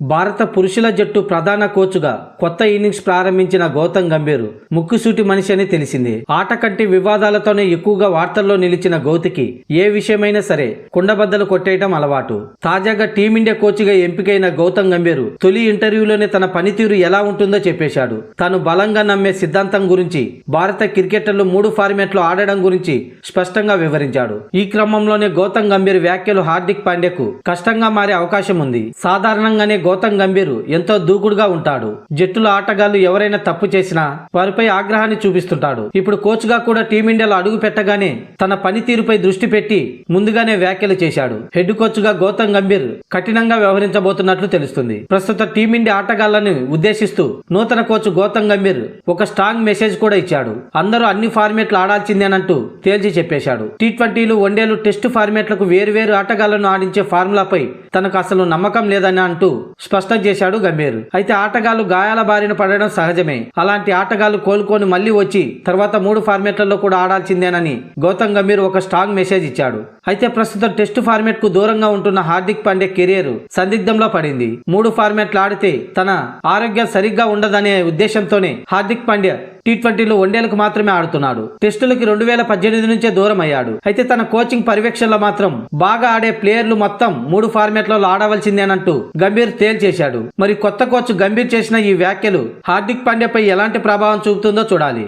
భారత పురుషుల జట్టు ప్రధాన కోచ్గా కొత్త ఇన్నింగ్స్ ప్రారంభించిన గౌతమ్ గంభీర్ ముక్కుసూటి మనిషి అని తెలిసింది. ఆట కంటి వివాదాలతోనే ఎక్కువగా వార్తల్లో నిలిచిన గౌతికి ఏ విషయమైనా సరే కుండబద్దలు కొట్టేయటం అలవాటు. తాజాగా టీమిండియా కోచ్గా ఎంపికైన గౌతమ్ గంభీర్ తొలి ఇంటర్వ్యూలోనే తన పనితీరు ఎలా ఉంటుందో చెప్పేశాడు. తాను బలంగా నమ్మే సిద్ధాంతం గురించి భారత క్రికెటర్లు మూడు ఫార్మాట్లో ఆడడం గురించి స్పష్టంగా వివరించాడు. ఈ క్రమంలోనే గౌతమ్ గంభీర్ వ్యాఖ్యలు హార్దిక్ పాండ్యకు కష్టంగా మారే అవకాశం ఉంది. సాధారణంగానే గౌతమ్ గంభీర్ ఎంతో దూకుడుగా ఉంటాడు. జట్టులో ఆటగాళ్ళు ఎవరైనా తప్పు చేసినా వారిపై ఆగ్రహాన్ని చూపిస్తుంటాడు. ఇప్పుడు కోచ్గా కూడా టీమిండియాలో అడుగు పెట్టగానే తన పనితీరుపై దృష్టి పెట్టి ముందుగానే వ్యాఖ్యలు చేశాడు. హెడ్ కోచ్గా గౌతమ్ గంభీర్ కఠినంగా వ్యవహరించబోతున్నట్లు తెలుస్తుంది. ప్రస్తుత టీమిండియా ఆటగాళ్ళను ఉద్దేశిస్తూ నూతన కోచ్ గౌతమ్ గంభీర్ ఒక స్ట్రాంగ్ మెసేజ్ కూడా ఇచ్చాడు. అందరూ అన్ని ఫార్మేట్లు ఆడాల్సిందేనంటూ తేల్చి చెప్పేశాడు. టీ ట్వంటీలు వన్డేలు టెస్ట్ ఫార్మేట్లకు వేరువేరు ఆటగాళ్ళను ఆడించే ఫార్ములాపై తనకు అసలు నమ్మకం లేదని అంటూ స్పష్టం చేశాడు గంభీర్. అయితే ఆటగాళ్ళు గాయాల బారిన పడడం సహజమే. అలాంటి ఆటగాళ్ళు కోలుకొని మళ్ళీ వచ్చి తర్వాత మూడు ఫార్మేట్లలో కూడా ఆడాల్సిందేనని గౌతమ్ గంభీర్ ఒక స్ట్రాంగ్ మెసేజ్ ఇచ్చాడు. అయితే ప్రస్తుతం టెస్ట్ ఫార్మేట్కు దూరంగా ఉంటున్న హార్దిక్ పాండే కెరియర్ సందిగ్ధంలో పడింది. మూడు ఫార్మేట్లు ఆడితే తన ఆరోగ్యం సరిగ్గా ఉండదనే ఉద్దేశంతోనే హార్దిక్ పాండ్యా టీ ట్వంటీలో వన్డేలకు మాత్రమే ఆడుతున్నాడు. టెస్టులకి రెండు వేల పద్దెనిమిది నుంచే దూరం అయ్యాడు అయితే తన కోచింగ్ పర్యవేక్షణలో మాత్రం బాగా ఆడే ప్లేయర్లు మొత్తం మూడు ఫార్మాట్లలో ఆడవలసిందేనంటూ గంభీర్ తేల్చేశాడు మరి కొత్త కోచ్ గంభీర్ చేసిన ఈ వ్యాఖ్యలు హార్దిక్ పాండ్యాపై ఎలాంటి ప్రభావం చూపుతుందో చూడాలి.